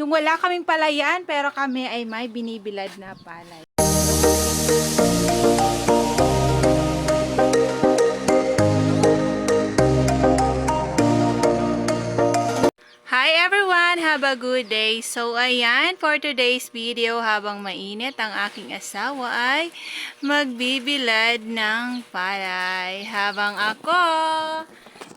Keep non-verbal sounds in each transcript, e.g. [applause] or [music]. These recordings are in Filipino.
Yung wala kaming palayan, pero kami ay may binibilad na palay. Hi everyone! Have a good day! So ayan, for today's video, habang mainit ang aking asawa ay magbibilad ng palay. Habang ako,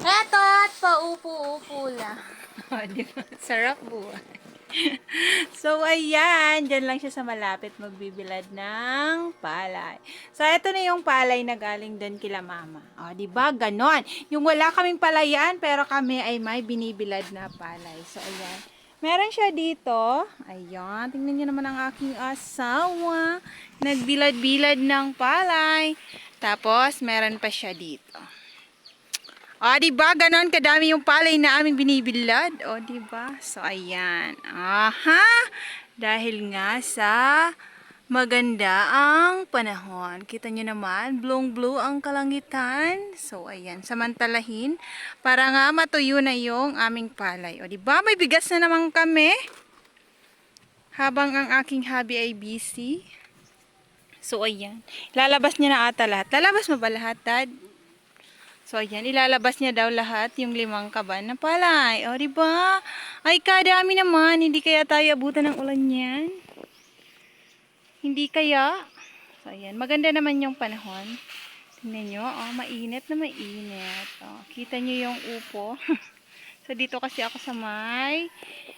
eto at paupo-upo lang. [laughs] Sarap buhay. [laughs] so ayan, dyan lang siya sa malapit magbibilad ng palay. So ito na yung palay na galing doon kila mama. O, ba? Ganon. Yung wala kaming palayan, pero kami ay may binibilad na palay. So ayan. Meron siya dito. Ayan. Tingnan niyo naman ang aking asawa. Nagbilad-bilad ng palay. Tapos, meron pa siya dito. O, di ba? Ganon kadami yung palay na aming binibilad. O, di ba? So, ayan. Aha! Dahil nga sa maganda ang panahon. Kita nyo naman, blue-blue ang kalangitan. So, ayan. Samantalahin para nga matuyo na yung aming palay. O, di ba? May bigas na naman kami. Habang ang aking hobby ay busy. So, ayan. Lalabas niya na ata lahat. Lalabas mo ba lahat, Dad? So, ayan, ilalabas niya daw lahat yung limang kaban na palay. O, di ba? Ay, kadami naman. Hindi kaya tayo abutan ng ulan yan? Hindi kaya? So, ayan. Maganda naman yung panahon. Tingnan nyo. Oh, mainit na mainit. Oh, kita nyo yung upo. [laughs] so, dito kasi ako sa may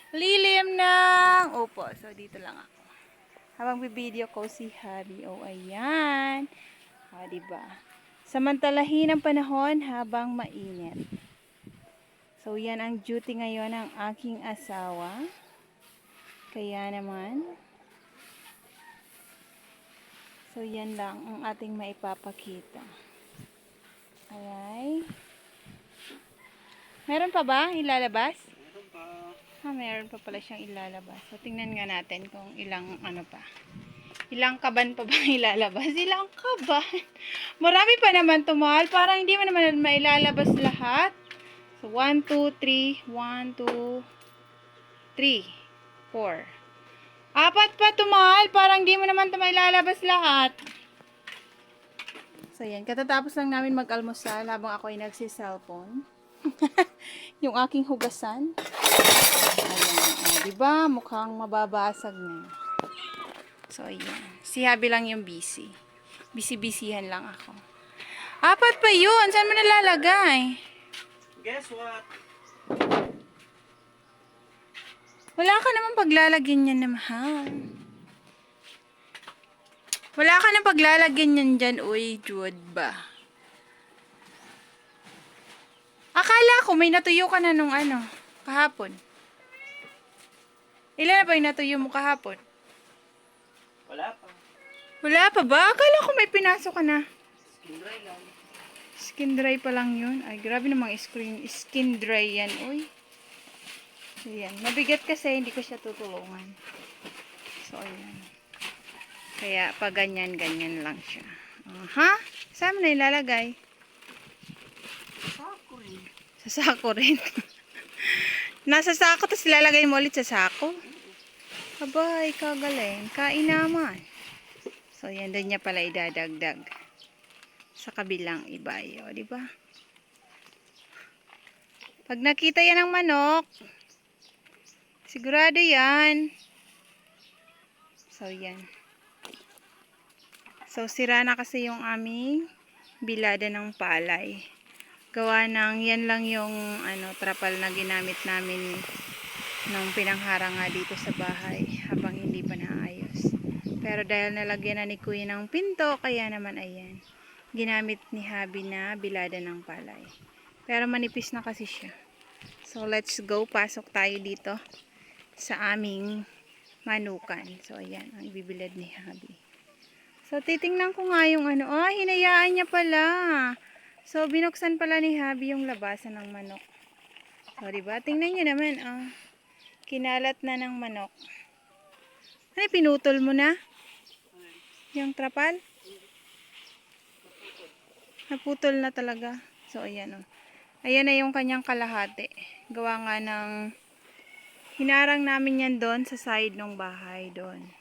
lilim ng upo. So, dito lang ako. Habang bibideo ko si Habi. Oh, ayan. O, di ba? Samantalahin ang panahon habang mainit. So, yan ang duty ngayon ng aking asawa. Kaya naman, so yan lang ang ating maipapakita. Alright. Meron pa ba ilalabas? Ha, meron pa pala siyang ilalabas. So, tingnan nga natin kung ilang ano pa. Ilang kaban pa ba ilalabas? Ilang kaban? Marami pa naman tumahal. Parang hindi mo naman mailalabas lahat. So, 1, 2, 3. 1, 2, 3, 4. Apat pa tumahal. Parang hindi mo naman ito mailalabas lahat. So, yan. Katatapos lang namin mag-almusal habang ako ay nagsiselfone. [laughs] yung aking hugasan. Ayan. Diba? Mukhang mababasag na. So, ayan. Si Habi lang yung busy. Busy-busyhan lang ako. Apat pa yun. Saan mo nalalagay? Guess what? Wala ka naman paglalagyan yan na mahal. Wala ka naman paglalagyan yan dyan, uy, Jude ba? Akala ko may natuyo ka na nung ano, kahapon. Ilan na ba yung natuyo mo kahapon? Wala pa. Wala pa ba? Akala ko may pinasok ka na. Skin dry lang. Skin dry pa lang yun. Ay, grabe namang screen, skin dry yan, uy. Ayan. Mabigat kasi, hindi ko siya tutulungan. So, ayan. Kaya, pag ganyan, ganyan lang siya. Aha. Saan mo na ilalagay? Sako rin. Sa sako rin. [laughs] Nasa sako, tapos ilalagay mo ulit sa sako. Abay, kagaling. Kain naman. So, yan doon niya pala idadagdag. Sa kabilang ibayo, di ba? Pag nakita yan ng manok, sigurado yan. So, yan. So, sira na kasi yung aming bilada ng palay gawa ng yan lang yung ano trapal na ginamit namin nung pinanghara nga dito sa bahay habang hindi pa naayos pero dahil nalagyan na ni kuya ng pinto kaya naman ayan ginamit ni Habi na bilada ng palay pero manipis na kasi siya so let's go pasok tayo dito sa aming manukan so ayan ang bibilad ni Habi so titingnan ko nga yung ano ah hinayaan niya pala So, binuksan pala ni Habi yung labasan ng manok. So, diba? Tingnan nyo naman, ah. Kinalat na ng manok. Ano, pinutol mo na? Yung trapal? Naputol na talaga. So, ayan, oh. Ayan na yung kanyang kalahati. Gawa nga ng Hinarang namin yan doon sa side ng bahay doon.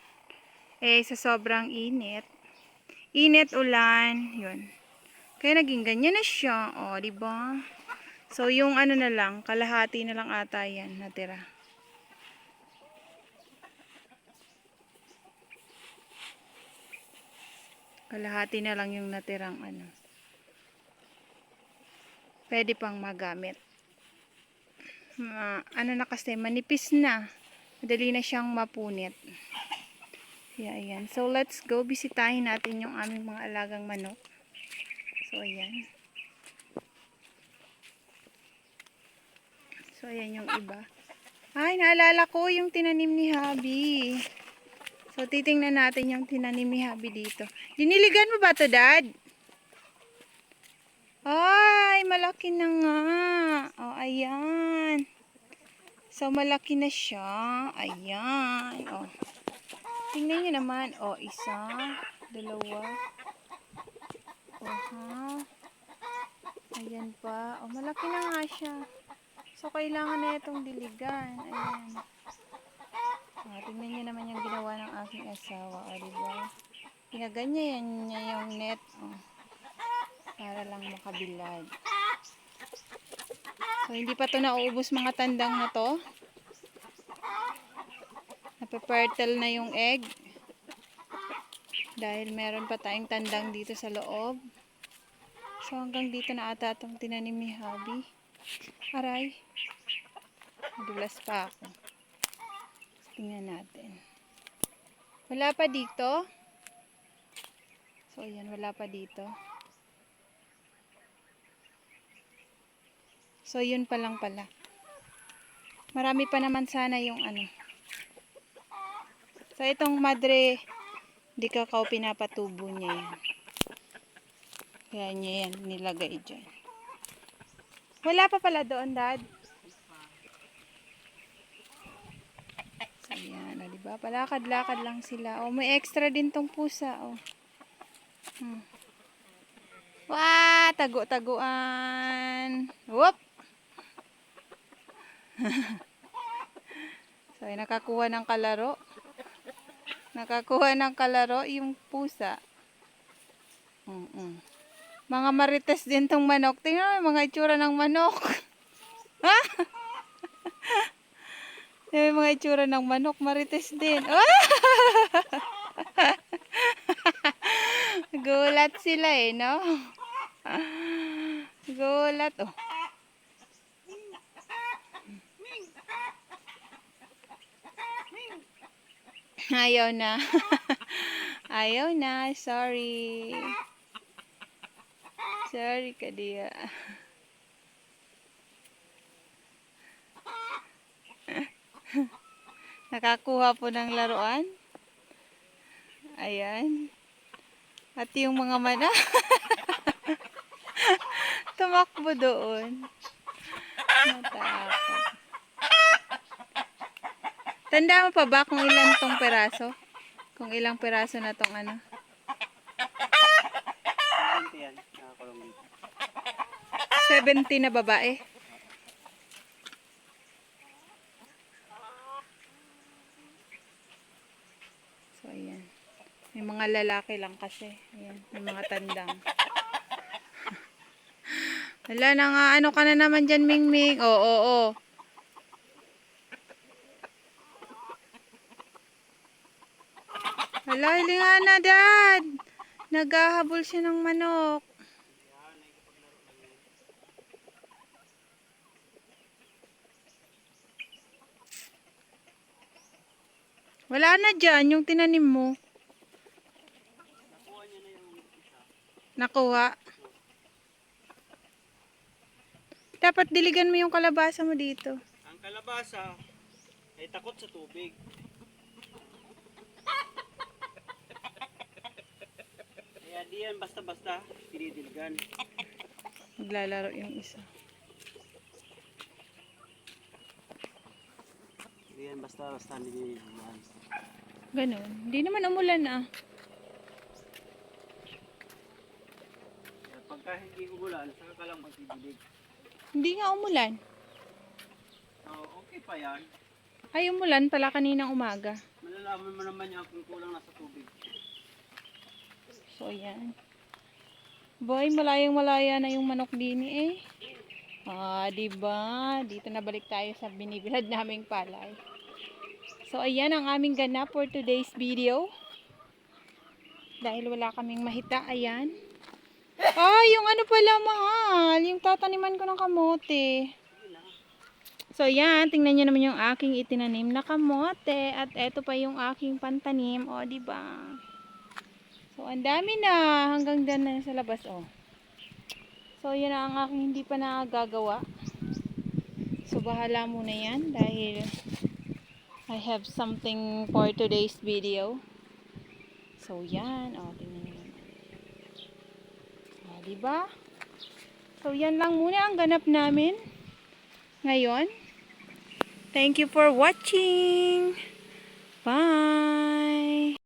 Eh, sa sobrang init. Init, ulan, yun. Kaya naging ganyan na siya. O, di ba? So, yung ano na lang, kalahati na lang ata yan natira. Kalahati na lang yung natirang ano. Pwede pang magamit. Ma, ano na kasi, manipis na. Madali na siyang mapunit. Kaya ayan. So, let's go. Bisitahin natin yung aming mga alagang manok. So, ayan. So, ayan yung iba. Ay, naalala ko yung tinanim ni Habi. So, titingnan natin yung tinanim ni Habi dito. Diniligan mo ba to Dad? Ay, malaki na nga. Oh, ayan. So, malaki na siya. Ayan. Oh. Tingnan nyo naman. Oh, isa, dalawa. Aha. Ayan pa. Oh, malaki na nga siya. So, kailangan na itong diligan. Ayan. Oh, tingnan nyo naman yung ginawa ng aking asawa. O, diba? Ginaganyan niya yung net. Oh, para lang makabilad. So, hindi pa to nauubos mga tandang na to. Napapertle na yung egg. Dahil meron pa tayong tandang dito sa loob. So, hanggang dito na ata itong tinanim ni Habi. Aray. Nadulas pa ako. Tingnan natin. Wala pa dito. So, ayan. Wala pa dito. So, yun pa lang pala. Marami pa naman sana yung ano. So, itong madre, di kakao pinapatubo niya yan. Kaya niya yan nilagay dyan. Wala pa pala doon, Dad. So, yan, o, diba? Palakad-lakad lang sila. O, may extra din tong pusa, o. Hmm. Wah, tago-taguan. Whoop! [laughs] so, ay nakakuha ng kalaro. Nakakuha ng kalaro yung pusa. Mm-mm. Mga marites din tong manok. Tingnan mo yung mga itsura ng manok. [laughs] Ha? Mga itsura ng manok. Marites din. Ah! [laughs] Gulat sila eh, no? Gulat. Oh. Ayaw na. [laughs] Ayaw na. Sorry. Sorry ka Nakakuha po ng laruan. Ayan. At yung mga mana. [laughs] Tumakbo doon. Natakot. Tanda mo pa ba kung ilan tong peraso? Kung ilang peraso na tong ano? 70 na babae. So, ayan. May mga lalaki lang kasi. Ayan, may mga tandang. Wala na nga, ano ka na naman dyan, Mingming? Oo, oo, oo. Wala, hili nga na, Dad. Naghahabol siya ng manok. Wala na dyan, yung tinanim mo. Nakuha. Dapat diligan mo yung kalabasa mo dito. Ang kalabasa ay takot sa tubig. Kaya di yan basta-basta dinidilgan. Maglalaro yung isa. Di yan basta-basta dinidilgan. Ganun. Hindi naman umulan ah. Kaya pagka hindi umulan, saka ka lang magdidilig. Hindi nga umulan. So, okay pa yan. Ay, umulan pala kaninang umaga. Malalaman mo naman yan kung kulang na sa tubig. So, ayan. Boy, malayang malaya na yung manok din eh. Ah, di ba? Dito na balik tayo sa binibilad naming palay. So, ayan ang aming ganap for today's video. Dahil wala kaming mahita, ayan. Ay, yung ano pala mahal. Yung tataniman ko ng kamote. So, yan. Tingnan nyo naman yung aking itinanim na kamote. At eto pa yung aking pantanim. O, ba? So, ang dami na. Hanggang dyan na sa labas, oh. So, yun ang aking hindi pa nagagawa. So, bahala muna yan dahil I have something for today's video. So, yan. O, tingnan O, diba? So, yan lang muna ang ganap namin ngayon. Thank you for watching. Bye!